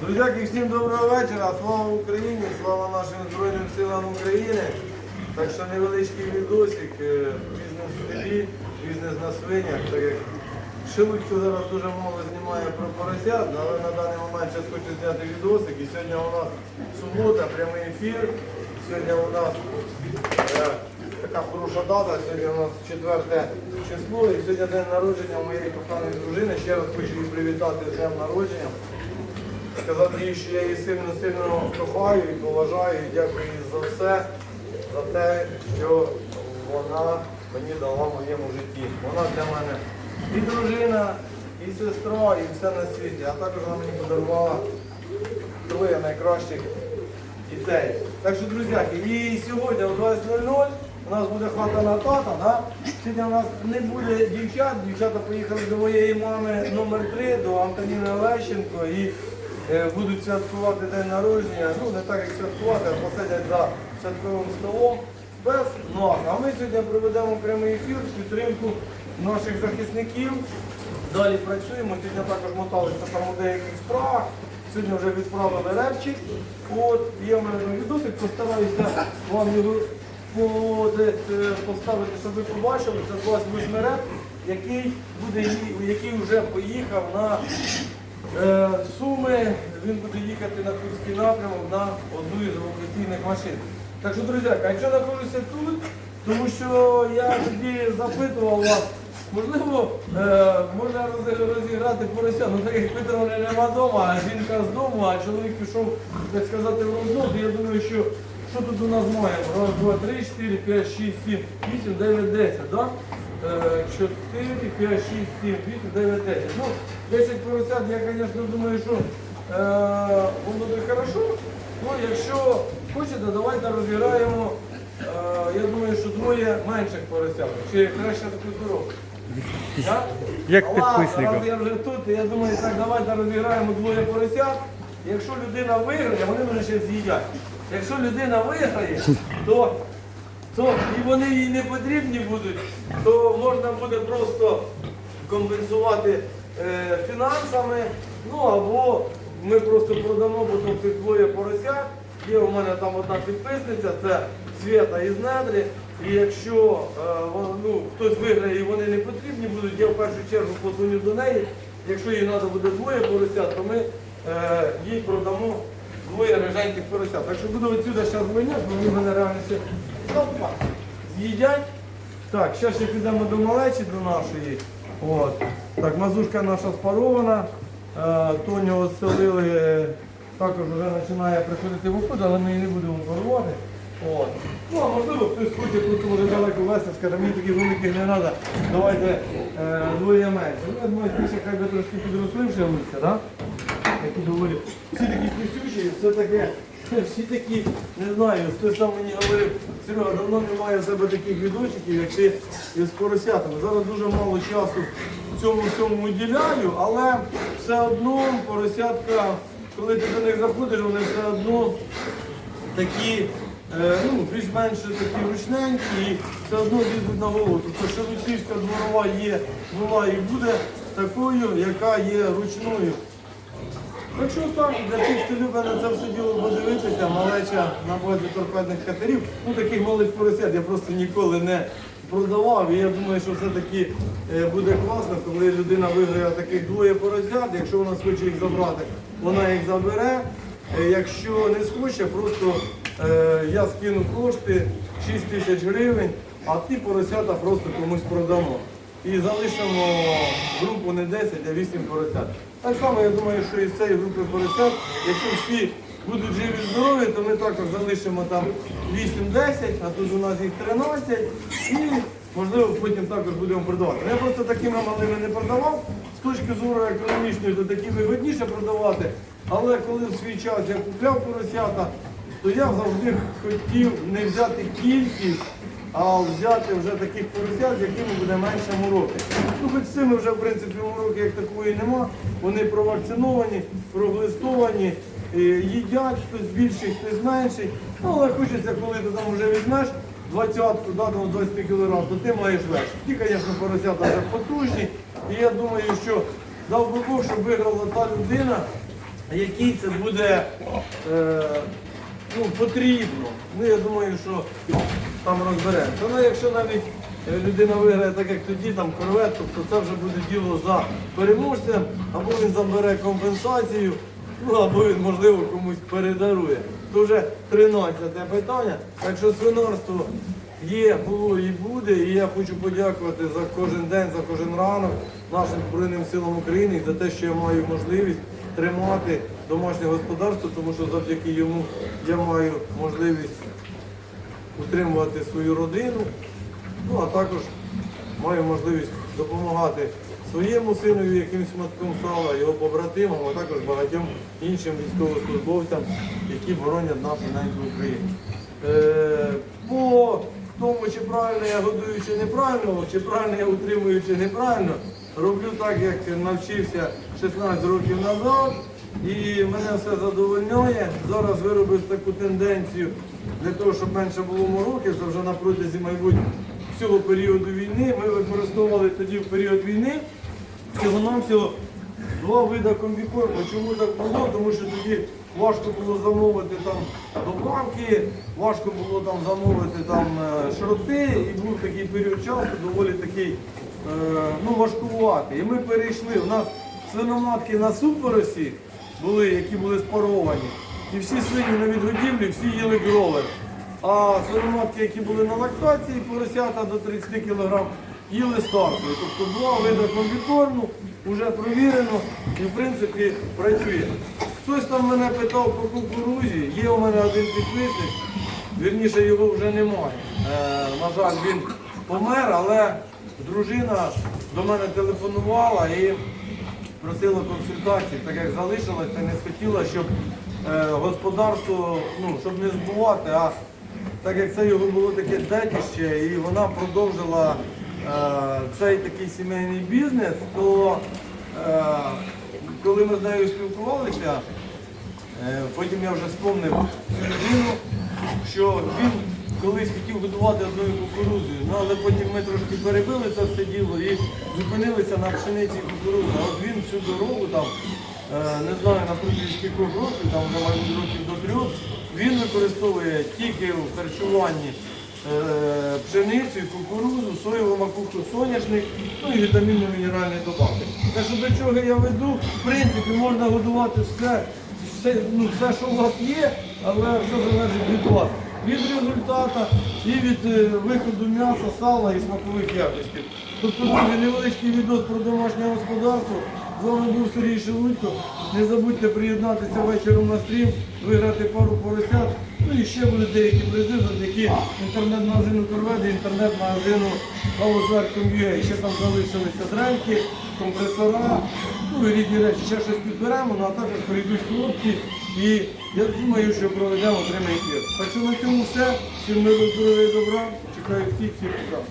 Друзяки, всім доброго вечора. Слава Україні, слава нашим Збройним силам України. Так що невеличкий відосик, е, бізнес в селі, бізнес на свинях. Так як Шелудько зараз дуже мало знімає про поросят, але на даний момент зараз хочу зняти відосик. І сьогодні у нас субота, прямий ефір. Сьогодні у нас е, така хороша дата, сьогодні у нас 4 число і сьогодні день народження моєї коханої дружини. Ще раз хочу її привітати з днем народження. Сказати їй, що я її сильно-сильно кохаю і поважаю, і дякую їй за все, за те, що вона мені дала в моєму житті. Вона для мене і дружина, і сестра, і все на світі. А також вона мені подарувала троє найкращих дітей. Так що, друзяки, і сьогодні о 20.00 у нас буде хата на тата. Да? Сьогодні у нас не буде дівчат. Дівчата поїхали до моєї мами номер 3 до Антоніни Лещенко і е, будуть святкувати день народження. Ну, не так як святкувати, а посидять за святковим столом без нас. А ми сьогодні проведемо прямий ефір в підтримку наших захисників. Далі працюємо. Сьогодні також моталися там у деяких справах. Сьогодні вже відправили репчик. От, є в відосик, постараюся вам його поставити, щоб ви побачили. Це 28 реп, який, буде, який вже поїхав на е, Суми. Він буде їхати на Курський напрямок на одну із евакуаційних машин. Так що, друзі, якщо знаходжуся тут, тому що я тоді запитував вас, можливо, е, можна розіграти порося. Ну так як Петро нема вдома, а жінка з дому, а чоловік пішов, так сказати, в роботу. Я думаю, що що тут у нас маємо? Раз, два, три, чотири, п'ять, шість, сім, вісім, дев'ять, десять, так? Е, Чотири, п'ять, шість, сім, вісім, дев'ять, десять. Ну, 10 поросят, я, звісно, думаю, що е, воно буде хорошо. Ну, якщо хочете, давайте розіграємо. Е, я думаю, що двоє менших поросят. Чи краще таку здорову? Так? Як А раз я вже тут, я думаю, так, давайте розіграємо двоє поросят. Якщо людина виграє, вони мене ще з'їдять. Якщо людина виграє, то, то і вони їй не потрібні будуть, то можна буде просто компенсувати е, фінансами. Ну або ми просто продамо потім цих двоє поросят. Є у мене там одна підписниця, це Свята із Недрі. І якщо е, ну, хтось виграє і вони не потрібні будуть, я в першу чергу подзвоню до неї. Якщо їй треба буде двоє поросят, то ми е, їй продамо двоє риженьких поросят. Так що буду відсюди зараз виняти, бо вони мене реально Опа! з'їдять. Так, зараз ще підемо до малечі, до нашої. От. Так, мазушка наша спарована. Е, Тоню оселили, також вже починає приходити в уход, але ми її не будемо парувати. От. Ну, а можливо, хтось хоче просто може далеко вести, скаже, мені таких великих не треба, давайте е, двоє менше. Ну, я думаю, більше хай би трошки підросливше листя, так? Як і доволі. Всі такі кусючі, все таке, всі такі, не знаю, хтось там мені говорив, Серега, давно немає в себе таких відосиків, як ти із поросятами. Зараз дуже мало часу цьому всьому виділяю, але все одно поросятка, коли ти до них заходиш, вони все одно такі, е, ну, більш-менш такі ручненькі і все одно лізуть на голову. Тобто шелудьківська дворова є, була і буде такою, яка є ручною. Так що так, для тих, хто любить на це все діло подивитися, малеча на базі торпедних катерів, ну таких малих поросят я просто ніколи не продавав. І я думаю, що все-таки е, буде класно, коли людина виграє таких двоє поросят, якщо вона схоче їх забрати, вона їх забере. Е, Якщо не схоче, просто е, я скину кошти 6 тисяч гривень, а ті поросята просто комусь продамо. І залишимо групу не 10, а 8 поросят. Так само я думаю, що із цієї групи поросят, якщо всі будуть живі здорові, то ми також залишимо там 8-10, а тут у нас їх 13 і можливо потім також будемо продавати. Я просто такими малими не продавав. З точки зору економічної, то такі вигодніше продавати. Але коли в свій час я купляв поросята, то я завжди хотів не взяти кількість, а взяти вже таких поросят, з якими буде менше мороки. Ну, хоч цими вже, в принципі, мороки як такої нема. Вони провакциновані, проглистовані, е, їдять, хтось більший, хтось менший. Ну, але хочеться, коли ти там вже візьмеш двадцятку, да, там 20 кг, то ти маєш верх. Ті, звісно, поросята вже потужні. І я думаю, що дав би Бог, щоб виграла та людина, якій це буде е, ну, потрібно. Ну, я думаю, що там розберемося. Ну, якщо навіть е, людина виграє так, як тоді, там корвет, то це вже буде діло за переможцем, або він забере компенсацію, ну або він, можливо, комусь передарує. То вже 13 питання. Так що свинарство є, було і буде. І я хочу подякувати за кожен день, за кожен ранок нашим Збройним силам України і за те, що я маю можливість тримати домашнє господарство, тому що завдяки йому я маю можливість утримувати свою родину, ну а також маю можливість допомагати своєму синові якимсь матком сала, його побратимам, а також багатьом іншим військовослужбовцям, які боронять нашу неньку Україну. Е, по тому, чи правильно я годую, чи неправильно, чи правильно я утримую, чи неправильно, роблю так, як навчився 16 років назад. І мене все задовольняє. Зараз виробив таку тенденцію для того, щоб менше було мороків, це вже на протязі майбутнього всього періоду війни. Ми використовували тоді в період війни всього-навсього два види комбікорму. Чому так було? Тому що тоді важко було замовити там добавки, важко було там замовити там е, шроти, і був такий період часу доволі такий е, ну, важкуватий. І ми перейшли. У нас свиноматки на супоросі були, які були спаровані. І всі свині на відгодівлі, всі їли гровер. А свиноматки, які були на лактації, поросята до 30 кг, їли стартові. Тобто два види комбікорму вже провірено і в принципі працює. Хтось там мене питав по кукурузі, є у мене один підписник, вірніше його вже немає. Е, на жаль, він помер, але дружина до мене телефонувала і просила консультації, так як залишилася, не схотіла, щоб е, господарство, ну, щоб не збувати, а так як це його було таке детище, і вона продовжила е, цей такий сімейний бізнес, то е, коли ми з нею спілкувалися, Е, Потім я вже спомнив цю людину, що він колись хотів годувати одною кукурузою, ну але потім ми трошки перебили це все діло і зупинилися на пшениці і кукурузі. А от він всю дорогу там, е, не знаю, на кількох років, там вже мабуть років до трьох, він використовує тільки в харчуванні е, пшеницю, кукурузу, соєву макуху, соняшник, ну і вітамінно-мінеральні добавки. Так що до чого я веду, в принципі, можна годувати все, все, ну, все, що у вас є, але все залежить від вас. Від результату і від е, виходу м'яса, сала і смакових якостей. Тобто, друзі, невеличкий відос про домашнє господарство. З вами був Сергій Шелудько. Не забудьте приєднатися вечором на стрім, виграти пару поросят. Ну і ще будуть деякі призи завдяки інтернет-магазину Корведи, інтернет-магазину Галузверком.ua. Ще там залишилися дрельки, компресора, ну і різні речі. Ще щось підберемо, ну а також прийдуть хлопці. І я думаю, що проведемо ефір. Так що на цьому все. Всім миру, здоров'я і добра. Чекаю всіх, всіх пока.